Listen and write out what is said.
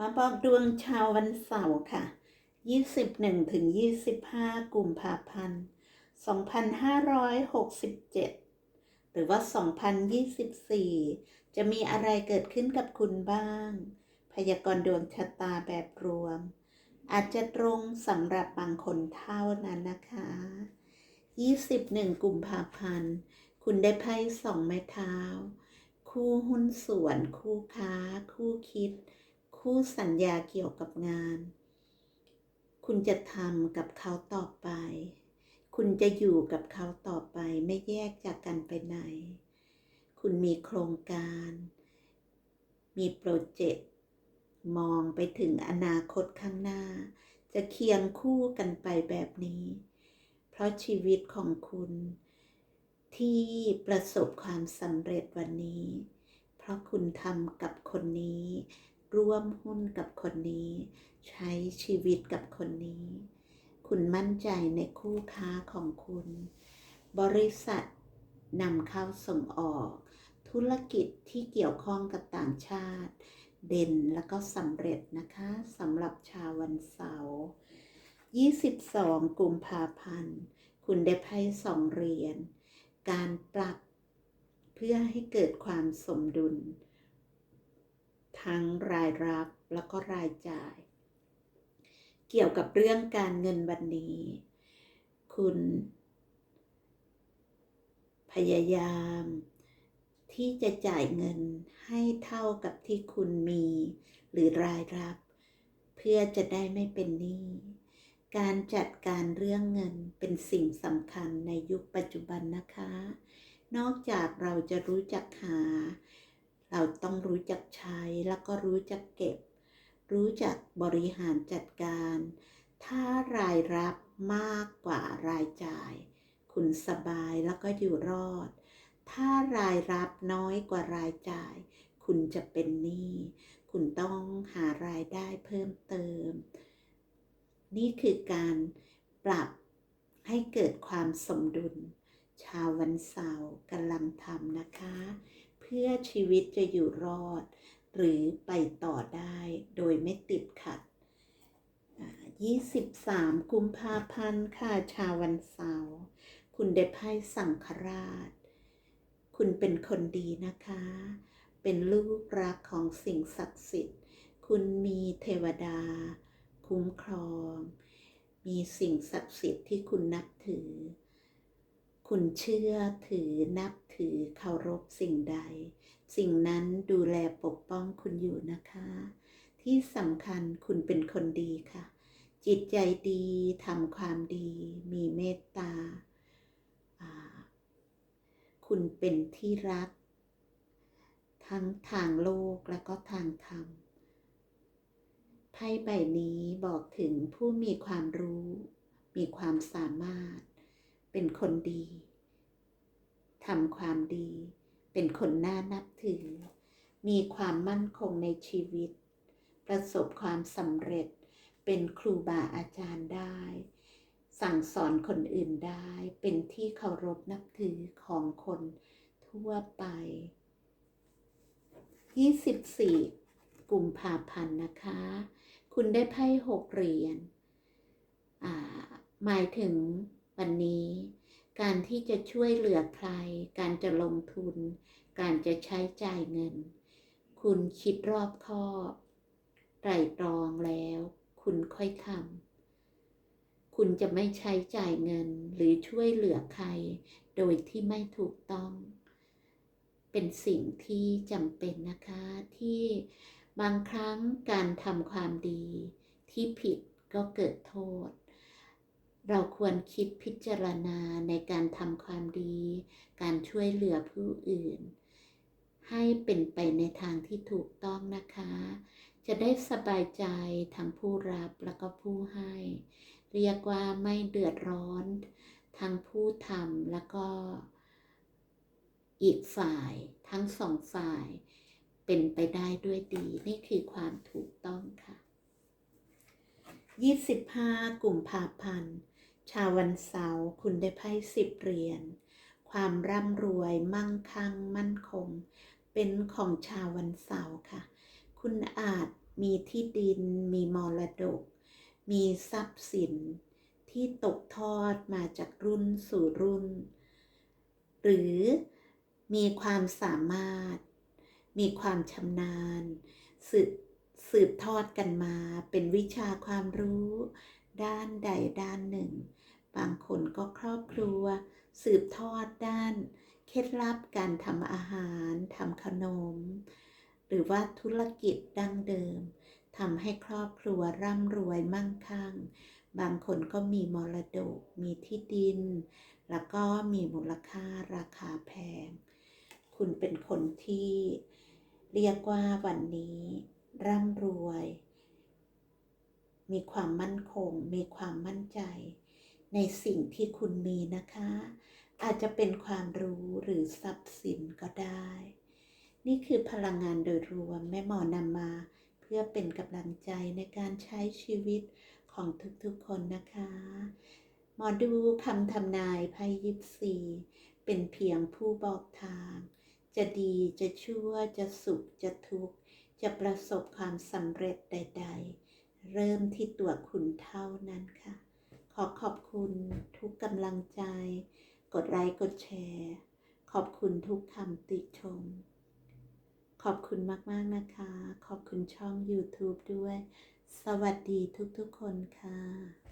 มาบอกดวงชาววันเสาร์ค่ะ 21ถึง25 กุมภาพันธ์ 2567 หรือว่า 2024 จะมีอะไรเกิดขึ้นกับคุณบ้าง พยากรณ์ดวงชะตาแบบรวม อาจจะตรงสำหรับบางคนเท่านั้นนะคะ 21 กุมภาพันธ์ คุณได้ไพ่สองไม้เท้า คู่หุ้นส่วน คู่ค้า คู่คิด คู่สัญญาเกี่ยวกับงาน คุณจะทำกับเขาต่อไป คุณจะอยู่กับเขาต่อไปไม่แยกจากกันไปไหน คุณมีโครงการ มีโปรเจกต์มองไปถึงอนาคตข้างหน้า จะเคียงคู่กันไปแบบนี้ เพราะชีวิตของคุณ ที่ประสบความสำเร็จวันนี้ เพราะคุณทำกับคนนี้ ร่วมหุ้นกับคนนี้ ใช้ชีวิตกับคนนี้ คุณมั่นใจในคู่ค้าของคุณ บริษัทนำเข้าส่งออก ธุรกิจที่เกี่ยวข้องกับต่างชาติ เด่นแล้วก็สำเร็จนะคะสำหรับชาววันเสาร์22 กุมภาพันธ์ คุณได้ไพ่สองเหรียญการปรับเพื่อให้เกิดความสมดุล ทั้งรายรับแล้วก็รายจ่าย เกี่ยวกับเรื่องการเงินวันนี้ คุณ พยายาม ที่จะจ่ายเงินให้เท่ากับที่คุณมี หรือรายรับ เพื่อจะได้ไม่เป็นหนี้การจัดการเรื่องเงินเป็นสิ่งสำคัญในยุคปัจจุบันนะคะ นอกจากเราจะรู้จักหา เราต้องรู้จักใช้แล้วก็รู้จักเก็บ รู้จักบริหารจัดการ ถ้ารายรับมากกว่ารายจ่าย คุณสบายแล้วก็อยู่รอด ถ้ารายรับน้อยกว่ารายจ่าย คุณจะเป็นหนี้คุณต้องหารายได้เพิ่มเติม นี่คือการปรับให้เกิดความสมดุล ชาววันเสาร์กำลังทำนะคะ เพื่อชีวิตจะอยู่รอด หรือไปต่อได้โดยไม่ติดขัดอ่า23 กุมภาพันธ์ค่ะชาววันเสาร์คุณได้ไพ่สังฆราช คุณเป็นคนดีนะคะ เป็นลูกรักของสิ่งศักดิ์สิทธิ์ คุณมีเทวดา คุ้มครอง มีสิ่งศักดิ์สิทธิ์ที่คุณนับถือ คุณเชื่อถือนับถือเคารพสิ่งใด สิ่งนั้นดูแลปกป้องคุณอยู่นะคะ ที่สำคัญคุณเป็นคนดีค่ะ จิตใจดีทำความดี มีเมตตา คุณเป็นที่รัก ทั้งทางโลกและก็ทางธรรมไพ่ใบนี้บอกถึงผู้มีความรู้ มีความสามารถ เป็นคนดีทำความดี เป็นคนน่านับถือ มีความมั่นคงในชีวิต ประสบความสำเร็จ เป็นครูบาอาจารย์ได้ สั่งสอนคนอื่นได้ เป็นที่เคารพนับถือของคนทั่วไป 24 กุมภาพันธ์นะคะ คุณได้ไพ่หกเหรียญหมายถึง วันนี้ การที่จะช่วยเหลือใคร การจะลงทุน การจะใช้จ่ายเงิน คุณคิดรอบคอบไตรตรองแล้ว คุณค่อยทำคุณจะไม่ใช้จ่ายเงินหรือช่วยเหลือใคร โดยที่ไม่ถูกต้อง เป็นสิ่งที่จำเป็นนะคะที่บางครั้งการทำความดีที่ผิดก็เกิดโทษ เราควรคิดพิจารณาในการทำความดี การช่วยเหลือผู้อื่น ให้เป็นไปในทางที่ถูกต้องนะคะ จะได้สบายใจทั้งผู้รับแล้วก็ผู้ให้ เรียกว่าไม่เดือดร้อนทั้งผู้ทำแล้วก็อีกฝ่ายทั้งสองฝ่าย เป็นไปได้ด้วยดี นี่คือความถูกต้องค่ะ 25กุมภาพันธ์ ชาววันเสาร์คุณได้ไพ่สิบเหรียญ ความร่ำรวยมั่งคั่งมั่นคง เป็นของชาววันเสาร์ค่ะ คุณอาจมีที่ดิน มีมรดก มีทรัพย์สิน ที่ตกทอดมาจากรุ่นสู่รุ่น หรือมีความสามารถ มีความชำนาญสืบสืบทอดกันมาเป็นวิชาความรู้ ด้านใดด้านหนึ่ง บางคนก็ครอบครัว สืบทอดด้าน เคล็ดลับการทำอาหารทำขนม หรือว่าธุรกิจดั้งเดิมทำให้ครอบครัวร่ำรวยมั่งคั่ง บางคนก็มีมรดก มีที่ดิน แล้วก็มีมูลค่าราคาแพง คุณเป็นคนที่เรียกว่าวันนี้ร่ำรวย มีความมั่นคง มีความมั่นใจ ในสิ่งที่คุณมีนะคะ อาจจะเป็นความรู้หรือทรัพย์สินก็ได้ นี่คือพลังงานโดยรวมแม่หมอนำมา เพื่อเป็นกำลังใจในการใช้ชีวิตของทุกๆคนนะคะ หมอดูคำทำนายไพ่ยิปซีเป็นเพียงผู้บอกทาง จะดีจะชั่วจะสุขจะทุกข์ จะประสบความสำเร็จใด ๆ เริ่มที่ตัวคุณเท่านั้นค่ะ ขอขอบคุณทุกกำลังใจ กดไลค์กดแชร์ ขอบคุณทุกคำติชม ขอบคุณมาก ๆ นะคะ ขอบคุณช่อง YouTube ด้วย สวัสดีทุก ๆ คนค่ะ